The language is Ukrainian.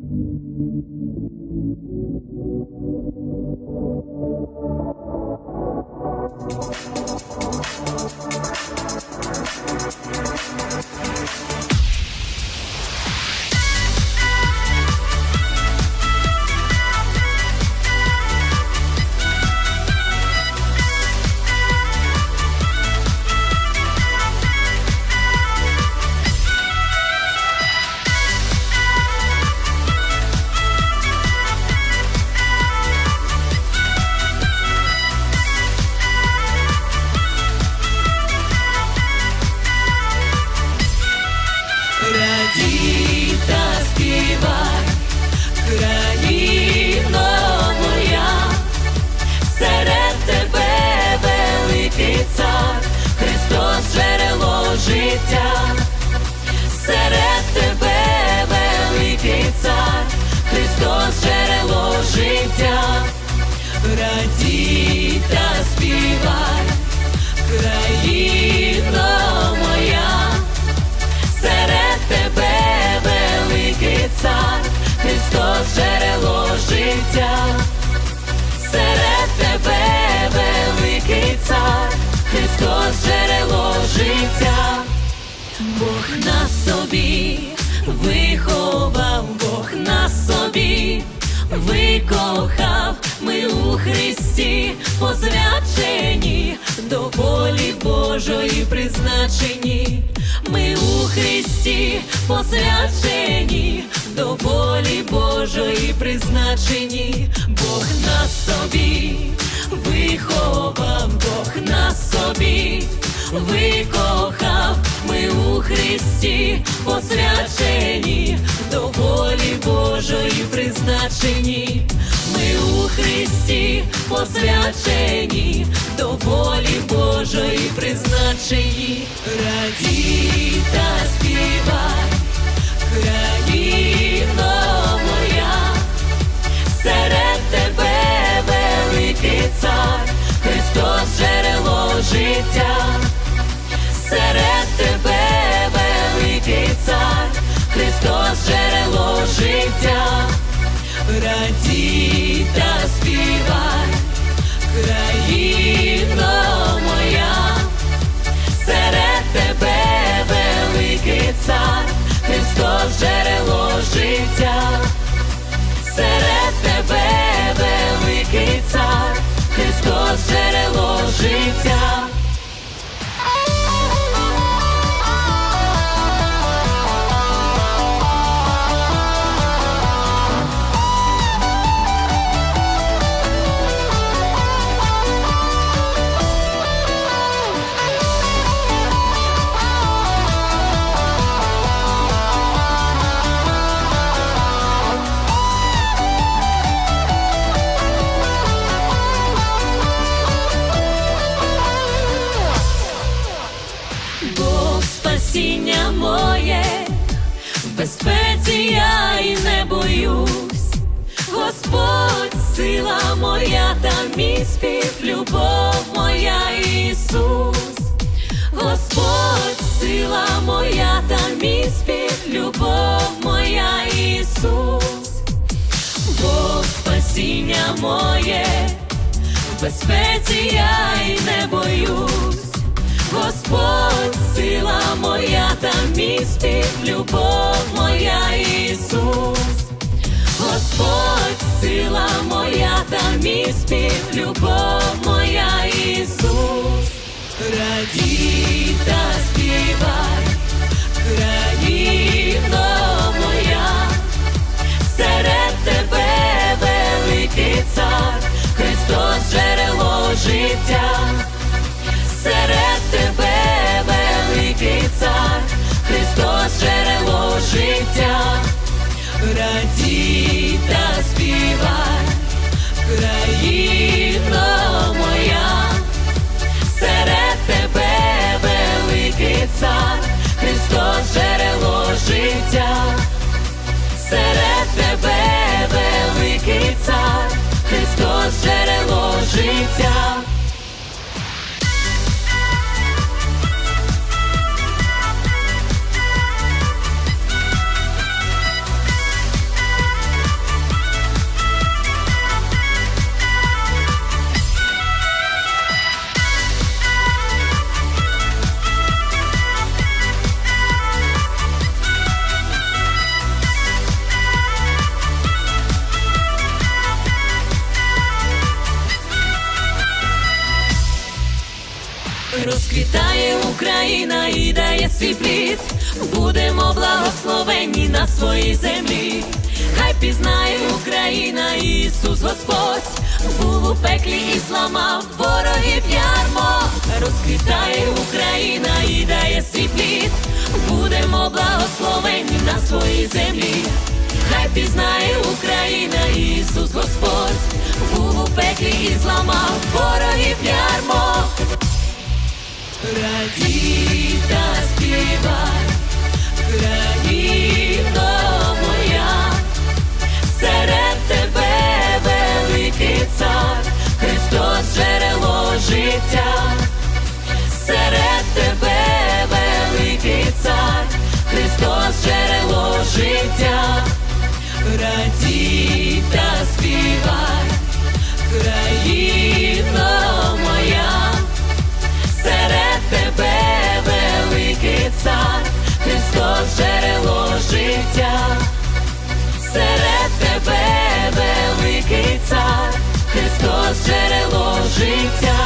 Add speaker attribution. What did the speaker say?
Speaker 1: Thank you. На собі виховав, Бог на собі викохав, ми у Христі посвячені до волі Божої призначені. Ми у Христі посвячені до волі Божої призначені, Бог на собі виховав, Бог на собі викохав, у Христі посвячені до волі Божої призначені, ми у Христі посвячені до волі Божої призначені, радій та співай, країно моя, серед тебе великий цар, Христос джерело життя, радій та спів, любов моя Ісус, Господь сила моя та мій спів, любов моя Ісус, Бог спасіння моє, в безпеці я й не боюсь. Господь, сила моя та мій спів, любов моя Ісус, Господь, сила мій спів, любов моя Ісус, радій та співай, країно моя, серед тебе великий цар, Христос джерело життя. Серед тебе великий цар, Христос джерело життя, радій життя, серед тебе великий цар, Христос джерело життя. Розквітає Україна і дає свій плід, будемо благословенні на своїй землі. Хай пізнає Україна, Ісус Господь, був у пеклі і зламав ворогів ярмо. Розквітає Україна і дає свій плід, будемо благословенні на своїй землі. Хай пізнає Україна, Ісус Господь, був у пеклі і зламав ворогів Радій та співай, życia